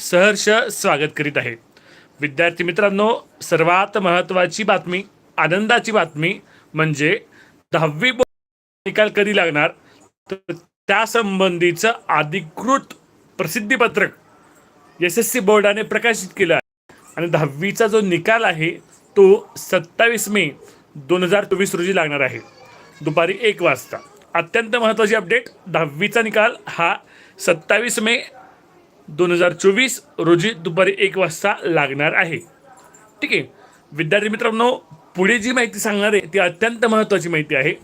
सहर्ष स्वागत करीत आहे. विद्यार्थी मित्रांनो सर्वात महत्त्वाची बातमी आनंदाची बातमी म्हणजे दहावी निकाल कधी लागणार? तर त्यासंबंधीचं अधिकृत प्रसिद्धीपत्रक एस एस सी बोर्डाने प्रकाशित केलं आहे. आणि दहावीचा जो निकाल आहे तो सत्तावीस मे दोन हजार चोवीस रोजी लागणार आहे. दुपारी एक वाजता. अत्यंत महत्त्वाची अपडेट दहावीचा निकाल हा सत्तावीस मे दोन हजार चोवीस रोजी दुपारी एक वाजता लागणार आहे. ठीक आहे. विद्यार्थी मित्रांनो पुढे जी माहिती सांगणार आहे ती अत्यंत महत्त्वाची माहिती आहे.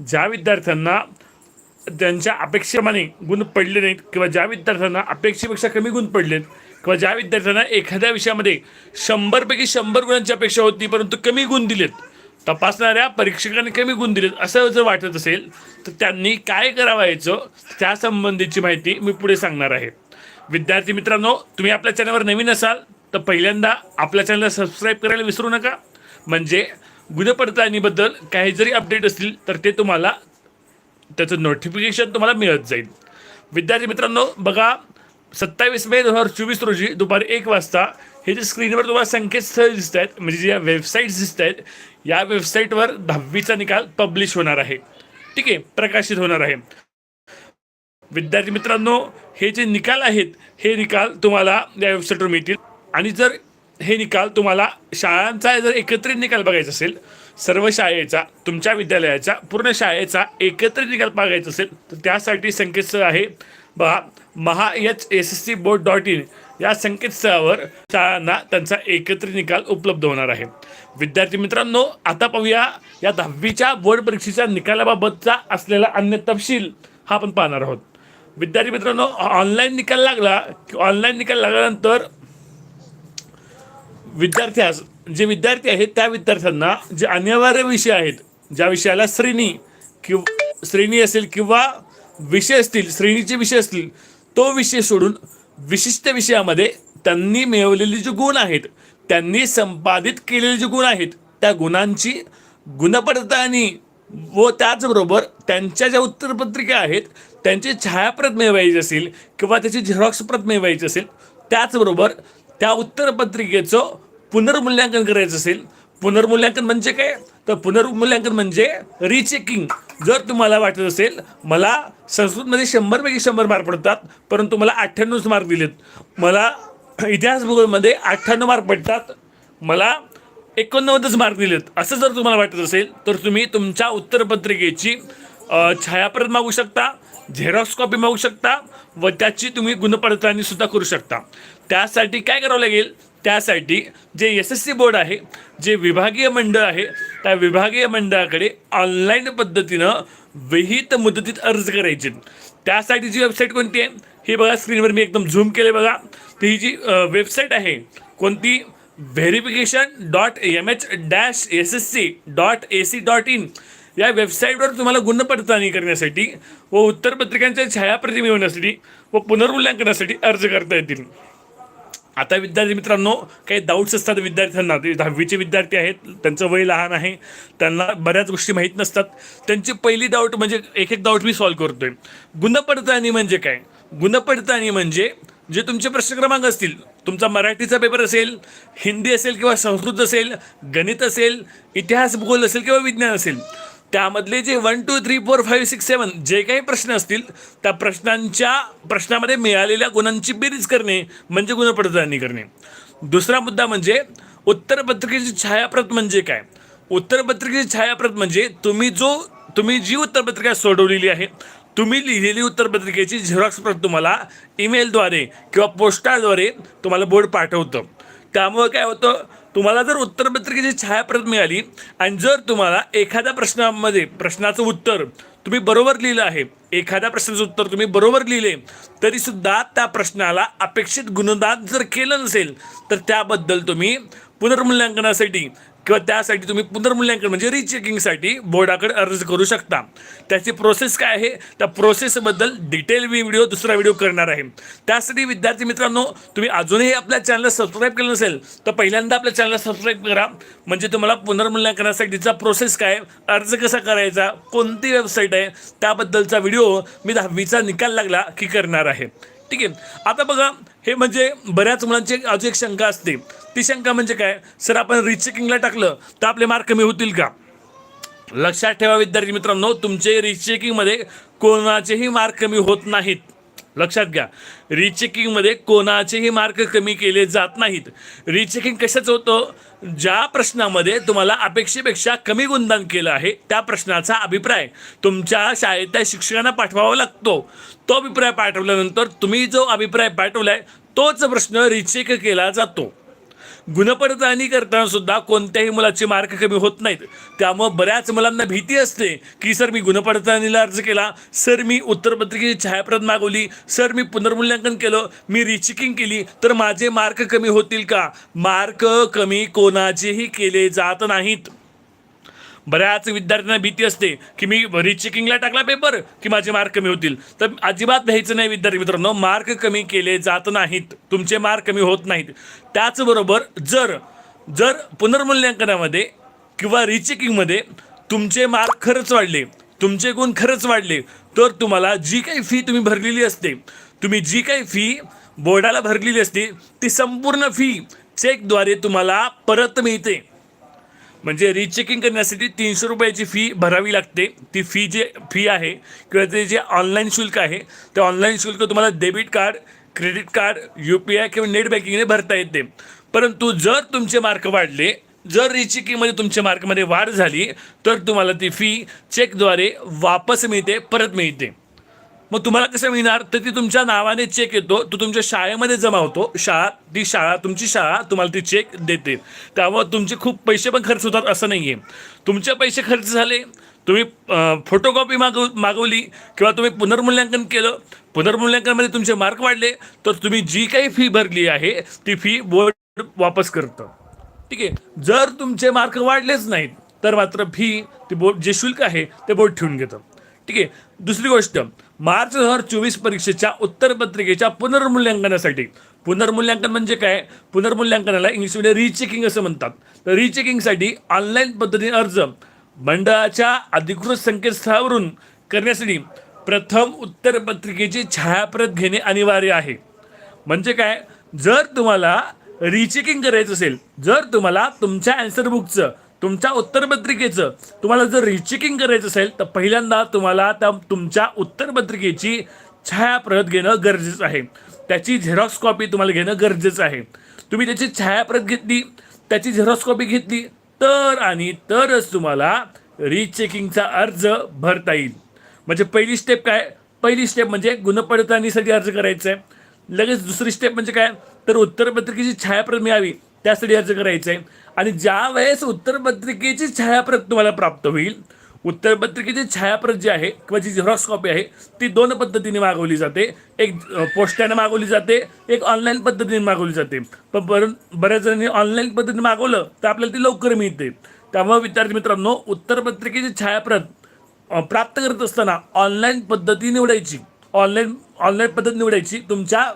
ज्या विद्यार्थ्यांना त्यांच्या अपेक्षेप्रमाणे गुण पडले नाहीत किंवा ज्या विद्यार्थ्यांना अपेक्षेपेक्षा कमी गुण पडलेत किंवा ज्या विद्यार्थ्यांना एखाद्या विषयामध्ये शंभरपैकी शंभर गुणांची अपेक्षा होती परंतु कमी गुण दिलेत तपासणाऱ्या परीक्षकांनी कमी गुण दिलेत असं जर वाटत असेल तर त्यांनी काय करावायचं त्यासंबंधीची माहिती मी पुढे सांगणार आहे. विद्यार्थी मित्रांनो तुम्ही आपल्या चॅनलवर नवीन असाल तर पहिल्यांदा आपल्या चॅनलला सबस्क्राईब करायला विसरू नका. म्हणजे गुणपडताळणीबद्दल काही जरी अपडेट असतील तर ते तुम्हाला त्याचं नोटिफिकेशन तुम्हाला मिळत जाईल. विद्यार्थी मित्रांनो बघा सत्तावीस मे दोन हजार चोवीस रोजी दुपारी एक वाजता हे जे स्क्रीनवर तुम्हाला संकेतस्थळ दिसत आहेत म्हणजे ज्या वेबसाईट्स दिसत आहेत या वेबसाईटवर दहावीचा निकाल पब्लिश होणार आहे. ठीक आहे प्रकाशित होणार आहे. विद्यार्थी मित्रांनो हे जे निकाल आहेत हे निकाल तुम्हाला या वेबसाईटवर मिळतील. आणि जर हे निकाल तुम्हाला शाळांचा जर एकत्रित निकाल बघायचा असेल सर्व शाळेचा तुमच्या विद्यालयाचा पूर्ण शाळेचा एकत्रित निकाल बघायचा असेल तर त्यासाठी संकेतस्थळ आहे. बघा Maha H S S C board dot in या संकेतस्थळावर शाळांना त्यांचा एकत्रित निकाल उपलब्ध होणार आहे. विद्यार्थी मित्रांनो आता पाहूया या दहावीच्या बोर्ड परीक्षेच्या निकालाबाबतचा असलेला अन्य तपशील हा आपण पाहणार आहोत. विद्यार्थी मित्रांनो ऑनलाईन निकाल लागला की ऑनलाईन निकाल लागल्यानंतर विद्यार्थ्यास जे विद्यार्थी आहेत त्या विद्यार्थ्यांना जे अनिवार्य विषय आहेत ज्या विषयाला श्रेणी किंवा श्रेणी असेल किंवा विषय असतील श्रेणीचे विषय असतील तो विषय सोडून विशिष्ट विषयामध्ये त्यांनी मिळवलेले जे गुण आहेत त्यांनी संपादित केलेले जे गुण आहेत त्या गुणांची गुणपडताळणी व त्याचबरोबर त्यांच्या ज्या उत्तरपत्रिका आहेत त्यांची छायाप्रत मिळवायची असेल किंवा त्याची झेरॉक्स प्रत मिळवायची असेल त्याचबरोबर त्या उत्तरपत्रिकेचं पुनर्मूल्यांकन करायचं असेल. पुनर्मूल्यांकन म्हणजे काय? तर पुनर्मूल्यांकन म्हणजे रिचेकिंग जर तुम्हाला वाटत असेल मला संस्कृतमध्ये शंभरपैकी शंभर मार्क पडतात परंतु मला अठ्ठ्याण्णवच मार्क दिलेत. मला इतिहास भूगोलमध्ये अठ्ठ्याण्णव मार्क पडतात मला एकोणनव्वदच मार्क दिलेत. असं जर तुम्हाला वाटत असेल तर तुम्ही तुमच्या उत्तरपत्रिकेची छायाप्रत मागू शकता. झेरॉक्स कॉपी मागू शकता व त्याची तुम्ही गुणपडताळणी सुद्धा करू शकता. त्यासाठी काय करावं लागेल? त्यासाठी जे एस एस सी बोर्ड आहे जे विभागीय मंडळ आहे त्या विभागीय मंडळाकडे ऑनलाईन पद्धतीनं विहित मुदतीत अर्ज करायचे. त्यासाठीची वेबसाईट कोणती आहे? हे बघा स्क्रीनवर मी एकदम झूम केले बघा. तर ही जी वेबसाईट आहे कोणती? Verification dot M H dash S S C dot A C dot in. या वेबसाईटवर तुम्हाला गुणपडताळणी करण्यासाठी व उत्तरपत्रिकांच्या छायाप्रती मिळवण्यासाठी व पुनर्मूल्यांकनासाठी अर्ज करता येतील. आता विद्यार्थी मित्रांनो काही डाऊट्स असतात विद्यार्थ्यांना. ते दहावीचे विद्यार्थी आहेत त्यांचं वय लहान आहे त्यांना बऱ्याच गोष्टी माहीत नसतात. त्यांची पहिली डाऊट म्हणजे एक एक डाऊट मी सॉल्व्ह करतोय. गुणपडताळणी म्हणजे काय? गुणपडताळणी म्हणजे जे तुमचे प्रश्न क्रमांक असतील तुमचा मराठीचा पेपर असेल हिंदी असेल किंवा संस्कृत असेल गणित असेल इतिहास भूगोल असेल किंवा विज्ञान असेल त्यामधले जे one two three four five six seven जे काही प्रश्न असतील त्या प्रश्नांच्या प्रश्नामध्ये मिळालेल्या गुणांची बेरीज करणे म्हणजे गुणपडताळणी करणे. दुसरा मुद्दा म्हणजे उत्तरपत्रिकेची छायाप्रत म्हणजे काय? उत्तरपत्रिकेची छायाप्रत म्हणजे तुम्ही जो तुम्ही जी उत्तरपत्रिका सोडवलेली आहे तुम्ही लिहिलेली उत्तरपत्रिकेची झेरॉक्स प्रत तुम्हाला ईमेलद्वारे किंवा पोस्टाद्वारे तुम्हाला बोर्ड पाठवतं. त्यामुळं काय होतं? तुम्हाला जर उत्तरपत्रिकेची छायाप्रत मिळाली आणि जर तुम्हाला एखाद्या प्रश्नामध्ये प्रश्नाचं उत्तर तुम्ही बरोबर लिहिलं आहे एखाद्या प्रश्नाचं उत्तर तुम्ही बरोबर लिहिले तरीसुद्धा त्या प्रश्नाला अपेक्षित गुणदान जर केलं नसेल तर त्याबद्दल तुम्ही पुनर्मूल्यांकनासाठी किंवा त्यासाठी तुम्ही पुनर्मूल्यांकन म्हणजे रिचेकिंगसाठी बोर्डाकडे अर्ज करू शकता. त्याची प्रोसेस काय आहे? त्या प्रोसेसबद्दल डिटेल मी व्हिडिओ दुसरा व्हिडिओ करणार आहे. त्यासाठी विद्यार्थी मित्रांनो तुम्ही अजूनही आपल्या चॅनलला सबस्क्राईब केलं नसेल तर पहिल्यांदा आपल्या चॅनलला सबस्क्राईब करा. म्हणजे तुम्हाला पुनर्मूल्यांकनासाठीचा प्रोसेस काय अर्ज कसा करायचा? कोणती वेबसाईट आहे? त्याबद्दलचा व्हिडिओ मी दहावीचा निकाल लागला की करणार आहे. ठीक आहे. आता बघा हे म्हणजे बऱ्याच मुलांची अजून एक शंका असते. ती शंका म्हणजे काय? सर आपण रिचेकिंगला टाकलं तर आपले मार्क कमी होतील का? लक्षात ठेवा विद्यार्थी मित्रांनो तुमचे रिचेकिंगमध्ये कोणाचेही मार्क कमी होत नाहीत. लक्षात घ्या. रिचेकिंगमध्ये कोणाचेही मार्क कमी केले जात नाहीत. रिचेकिंग कशाचं होतं? ज्या प्रश्नामध्ये तुम्हाला अपेक्षेपेक्षा कमी गुणदान केलं आहे त्या प्रश्नाचा अभिप्राय तुमच्या शाळेतल्या शिक्षकांना पाठवावा लागतो. तो अभिप्राय पाठवल्यानंतर तुम्ही जो अभिप्राय पाठवला आहे तोच प्रश्न रिचेक केला जातो. गुणपडताळणी करताना सुद्धा कोणत्याही मुलाचे मार्क कमी होत नाहीत. त्यामुळं बऱ्याच मुलांना भीती असते की सर मी गुणपडताळणीला अर्ज केला. सर मी उत्तरपत्रिकेची छायाप्रत मागवली. सर मी पुनर्मूल्यांकन केलं. मी रिचेकिंग केली. तर माझे मार्क कमी होतील का? मार्क कमी कोणाचेही केले जात नाहीत. बऱ्याच विद्यार्थ्यांना भीती असते की मी रिचेकिंगला टाकला पेपर की माझे मार्क कमी होतील. तर अजिबात भ्यायचं नाही विद्यार्थी मित्रांनो. मार्क कमी केले जात नाहीत. तुमचे मार्क कमी होत नाहीत. त्याचबरोबर जर जर पुनर्मूल्यांकनामध्ये किंवा रिचेकिंगमध्ये तुमचे मार्क खरंच वाढले तुमचे गुण खरंच वाढले तर तुम्हाला जी काही फी तुम्ही भरलेली असते तुम्ही जी काही फी बोर्डाला भरलेली असते ती संपूर्ण फी चेकद्वारे तुम्हाला परत मिळते. म्हणजे रिचेकिंग करण्यासाठी तीनशे रुपयाची फी भरावी लागते. ती फी जे फी आहे किंवा ते जे ऑनलाईन शुल्क आहे ते ऑनलाईन शुल्क तुम्हाला debit card credit card U P I किंवा नेट बँकिंगने भरता येते. परंतु जर तुमचे मार्क वाढले जर रिचेकिंगमध्ये तुमच्या मार्कमध्ये वाढ झाली तर तुम्हाला ती फी चेकद्वारे वापस मिळते परत मिळते. मग तुम्हाला कसं मिळणार? तर ती तुमच्या नावाने चेक येतो. तो तुमच्या शाळेमध्ये जमा होतो. शाळा ती शाळा तुमची शाळा तुम्हाला ती चेक देते. त्यामुळे तुमचे खूप पैसे पण खर्च होतात असं नाही आहे तुमचे पैसे खर्च झाले तुम्ही फोटोकॉपी मागव मागवली किंवा तुम्ही पुनर्मूल्यांकन केलं पुनर्मूल्यांकनमध्ये तुमचे मार्क वाढले तर तुम्ही जी काही फी भरली आहे ती फी बोर्ड वापस करतं. ठीक आहे? जर तुमचे मार्क वाढलेच नाहीत तर मात्र फी ते बोर्ड जे शुल्क आहे ते बोर्ड ठेवून घेतं. ठीक आहे? दुसरी गोष्ट मार्च दोन हजार चोवीस परीक्षेच्या उत्तरपत्रिकेच्या पुनर्मूल्यांकनासाठी. पुनर्मूल्यांकन म्हणजे काय? पुनर्मूल्यांकनाला इंग्लिशमध्ये रिचेकिंग असं म्हणतात. तर रिचेकिंगसाठी ऑनलाईन पद्धतीने अर्ज मंडळाच्या अधिकृत संकेतस्थळावरून करण्यासाठी प्रथम उत्तरपत्रिकेची छायाप्रत घेणे अनिवार्य आहे. म्हणजे काय? जर तुम्हाला रिचेकिंग करायचं असेल जर तुम्हाला तुमच्या अँसर बुकचं तुमच्या उत्तरपत्रिकेचं तुम्हाला जर रिचेकिंग करायचं असेल तर पहिल्यांदा तुम्हाला त्या तुमच्या उत्तरपत्रिकेची छायाप्रत घेणं गरजेचं आहे. त्याची झेरॉक्स कॉपी तुम्हाला घेणं गरजेचं आहे. तुम्ही त्याची छायाप्रत घेतली त्याची झेरॉक्स कॉपी घेतली तर आणि तरच तुम्हाला रिचेकिंगचा अर्ज भरता येईल. म्हणजे पहिली स्टेप काय? पहिली स्टेप म्हणजे गुणपडताळणीसाठी अर्ज करायचा आहे. लगेच दुसरी स्टेप म्हणजे काय? तर उत्तरपत्रिकेची छायाप्रत मिळावी. त्यासाठी अर्ज करायचा आहे आणि ज्या वेळेस उत्तरपत्रिकेची छायाप्रत तुम्हाला प्राप्त होईल उत्तरपत्रिकेची छायाप्रत जी आहे किंवा जी झेरॉक्स कॉपी आहे ती दोन पद्धतीने मागवली जाते. एक पोस्टाने मागवली जाते एक ऑनलाईन पद्धतीने मागवली जाते. पण बर बऱ्याच जणांनी ऑनलाईन पद्धतीने मागवलं तर आपल्याला ती लवकर मिळते. त्यामुळे विद्यार्थी मित्रांनो उत्तरपत्रिकेची छायाप्रत प्राप्त करत असताना ऑनलाईन पद्धती निवडायची. ऑनलाईन ऑनलाईन पद्धत निवडायची. तुमच्या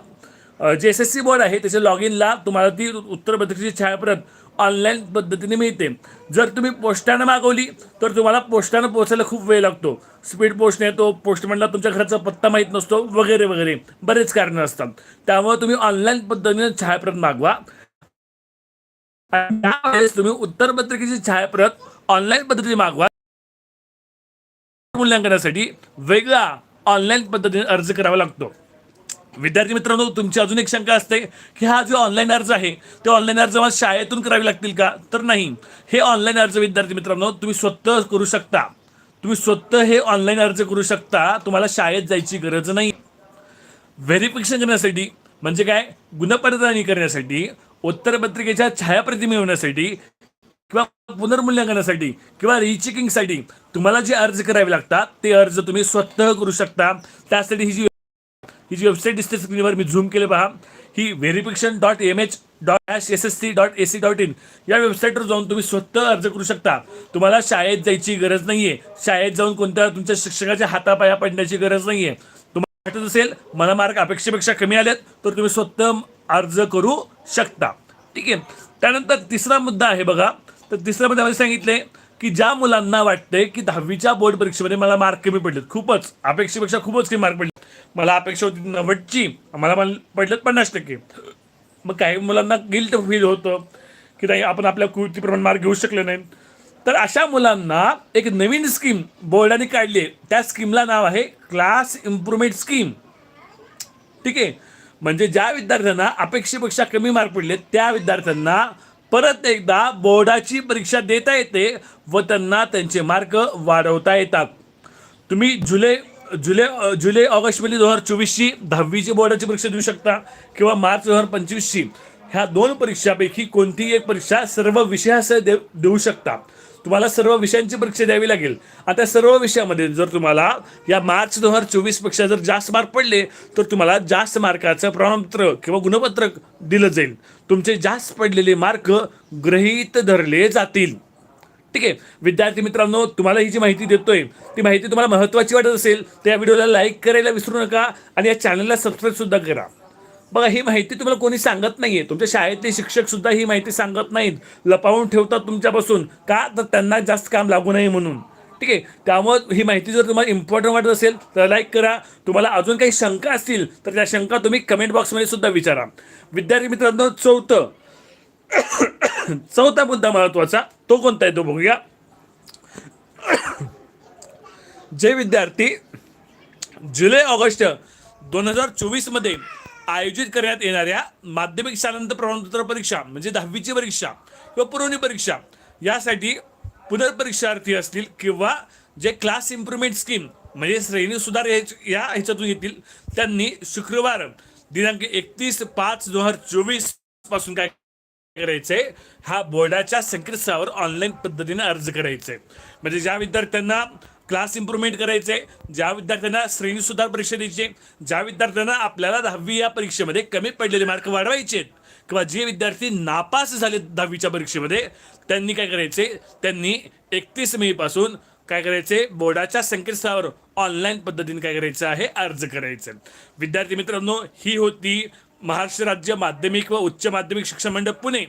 जे एस एस सी बोर्ड आहे त्याच्या लॉग इनला तुम्हाला ती उत्तरपत्रिकेची छायाप्रत ऑनलाईन पद्धतीने मिळते. जर तुम्ही पोस्टानं मागवली तर तुम्हाला पोस्टानं पोहोचायला खूप वेळ लागतो. स्पीड पोस्ट येतो पोस्टमॅनला तुमच्या घराचा पत्ता माहीत नसतो वगैरे वगैरे. बरेच कारणं असतात. त्यामुळे तुम्ही ऑनलाईन पद्धतीने छायाप्रत मागवा. त्यावेळेस तुम्ही उत्तरपत्रिकेची छायाप्रत ऑनलाईन पद्धतीने मागवा. मूल्यांकनासाठी वेगळा ऑनलाईन पद्धतीने अर्ज करावा लागतो. विद्यार्थी मित्रांनो तुमची अजून एक शंका असते की हा जो ऑनलाईन अर्ज आहे ते ऑनलाईन अर्ज मला शाळेतून करावे लागतील का? तर नाही. हे ऑनलाईन अर्ज विद्यार्थी मित्रांनो तुम्ही स्वतः करू शकता. तुम्ही स्वतः हे ऑनलाईन अर्ज करू शकता. तुम्हाला शाळेत जायची गरज नाही. व्हेरिफिकेशन करण्यासाठी म्हणजे काय? गुणपडताळणी करण्यासाठी उत्तरपत्रिकेच्या छायाप्रती मिळवण्यासाठी किंवा पुनर्मूल्यांकनासाठी किंवा रिचेकिंगसाठी तुम्हाला जे अर्ज करावे लागतात ते अर्ज तुम्ही स्वतः करू शकता. त्यासाठी ही जी ही जी वेबसाईट दिसते स्क्रीनवर मी झूम केले पहा. ही verification dot M H dot S S S C dot A C dot in या वेबसाईटवर जाऊन तुम्ही स्वतः अर्ज करू शकता. तुम्हाला शाळेत जायची गरज नाही आहे शाळेत जाऊन कोणत्या तुमच्या शिक्षकाच्या हातापाया पडण्याची गरज नाही आहे तुम्हाला वाटत असेल मला मार्क अपेक्षेपेक्षा कमी आलेत तर तुम्ही स्वतः अर्ज करू शकता. ठीक आहे. त्यानंतर तिसरा मुद्दा आहे बघा. तर तिसऱ्या सांगितलं सांगितले की ज्या मुलांना वाटतंय की दहावीच्या बोर्ड परीक्षेमध्ये मला मार्क कमी पडलेत. खूपच. अपेक्षेपेक्षा खूपच कमी मार्क पडले मला अपेक्षा होती नव्वदची. मला पडलेत पन्नास टक्के. मग काही मुलांना गिल्ट फील होतं की नाही आपण आपल्या कृतीप्रमाणे मार्क घेऊ शकले नाही तर अशा मुलांना एक नवीन स्कीम बोर्डाने काढली आहे. त्या स्कीमला नाव आहे क्लास इम्प्रुव्हमेंट स्कीम ठीक आहे? म्हणजे ज्या विद्यार्थ्यांना अपेक्षेपेक्षा कमी मार्क पडले त्या विद्यार्थ्यांना परत एकदा बोर्डाची परीक्षा देता येते व त्यांना त्यांचे मार्क वाढवता येतात. तुम्ही जुलै जुलै जुलै ऑगस्टमध्ये दोन हजार चोवीसची दहावीची बोर्डाची परीक्षा देऊ शकता किंवा मार्च दोन हजार पंचवीसची. ह्या दोन परीक्षापैकी कोणतीही एक परीक्षा सर्व विषयासह देऊ शकता. तुम्हाला सर्व विषयांची परीक्षा द्यावी लागेल. आता सर्व विषयामध्ये जर तुम्हाला या मार्च दोन हजार चोवीसपेक्षा जर जास्त मार्क पडले तर तुम्हाला जास्त मार्काचं प्रमाणपत्र किंवा गुणपत्रक दिलं जाईल. तुमचे जास्त पडलेले मार्क ग्रहीत धरले जातील. ठीक आहे? विद्यार्थी मित्रांनो तुम्हाला ही जी माहिती देतोय ती माहिती तुम्हाला महत्त्वाची वाटत असेल तर या व्हिडिओला लाईक करायला विसरू नका आणि या चॅनलला सबस्क्राईब सुद्धा करा. बघा ही माहिती तुम्हाला कोणी सांगत नाहीये. तुमच्या शाळेतले शिक्षक सुद्धा ही माहिती सांगत नाहीत. लपावून ठेवतात तुमच्यापासून. का? तर त्यांना जास्त काम लागू नये म्हणून. ठीक आहे? त्यामुळे ही माहिती जर तुम्हाला इम्पॉर्टंट वाटत असेल तर लाईक करा. तुम्हाला अजून काही शंका असतील तर त्या शंका तुम्ही कमेंट बॉक्समध्ये सुद्धा विचारा. विद्यार्थी मित्रांनो चौथं. चौथा मुद्दा महत्त्वाचा तो कोणता आहे? तो बघूया. जे विद्यार्थी जुलै ऑगस्ट दोन हजार चोवीसमध्ये आयोजित करण्यात येणाऱ्या माध्यमिक शालांत प्रमाणपत्र परीक्षा म्हणजे दहावीची परीक्षा किंवा पुरवणी परीक्षा यासाठी पुनर्परीक्षार्थी असतील किंवा जे क्लास इम्प्रुव्हमेंट स्कीम म्हणजे श्रेणी सुधार या ह्याच्यातून येतील त्यांनी शुक्रवार दिनांक एकतीस पाच दोन हजार चोवीसपासून काय करायचंय? हा बोर्डाच्या संकेतस्थळावर ऑनलाईन पद्धतीने अर्ज करायचा आहे म्हणजे ज्या विद्यार्थ्यांना क्लास इम्प्रूव्हमेंट करायचे. ज्या विद्यार्थ्यांना श्रेणी सुधार परीक्षा द्यायची ज्या विद्यार्थ्यांना आपल्याला दहावी या परीक्षेमध्ये कमी पडलेले मार्क वाढवायचे आहेत, किंवा जे विद्यार्थी नापास झाले दहावीच्या परीक्षेमध्ये त्यांनी काय करायचे? त्यांनी एकतीस मे पासून काय करायचे? बोर्डाच्या संकेतस्थळावर ऑनलाईन पद्धतीने काय करायचं आहे? अर्ज करायचे विद्यार्थी मित्रांनो ही होती महाराष्ट्र राज्य माध्यमिक व उच्च माध्यमिक शिक्षण मंडळ पुणे.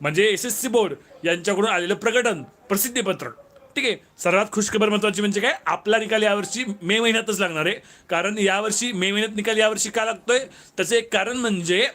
म्हणजे एस एस सी बोर्ड यांच्याकडून आलेलं प्रकटन प्रसिद्धीपत्रक ठीक आहे. सर्वात खुशखबर महत्वाची म्हणजे काय? आपला निकाल यावर्षी मे महिन्यातच लागणार आहे. कारण यावर्षी मे महिन्यात निकाल यावर्षी का लागतोय? त्याचं एक कारण म्हणजे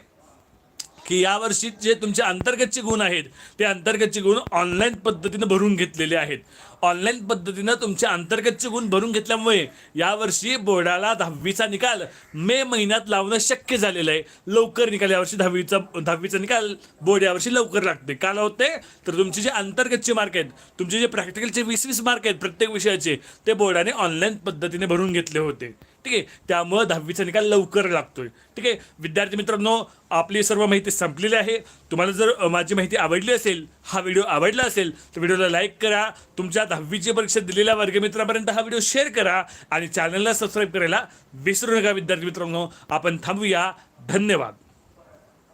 की यावर्षी जे तुमचे अंतर्गतचे गुण आहेत ते अंतर्गतचे गुण ऑनलाईन पद्धतीनं भरून घेतलेले आहेत. ऑनलाईन पद्धतीनं तुमचे अंतर्गतचे गुण भरून घेतल्यामुळे यावर्षी बोर्डाला दहावीचा निकाल मे महिन्यात लावणं शक्य झालेलं आहे. लवकर निकाल यावर्षी दहावीचा दहावीचा निकाल बोर्ड यावर्षी लवकर लागते. का लावते तर तुमचे जे अंतर्गतचे मार्क आहेत तुमचे जे प्रॅक्टिकलचे वीस वीस मार्क आहेत प्रत्येक विषयाचे ते बोर्डाने ऑनलाईन पद्धतीने भरून घेतले होते. ठीक आहे? त्यामुळं दहावीचा निकाल लवकर लागतोय. ठीक आहे? विद्यार्थी मित्रांनो आपली सर्व माहिती संपलेली आहे. तुम्हाला जर माझी माहिती आवडली असेल हा व्हिडिओ आवडला असेल तर व्हिडिओला लाईक करा. तुमच्या तुमच्या दहावीची परीक्षा दिलेल्या वर्गमित्रापर्यंत हा व्हिडिओ शेअर करा आणि चॅनलला सबस्क्राईब करायला विसरू नका विद्यार्थी मित्रांनो. आपण थांबूया. धन्यवाद.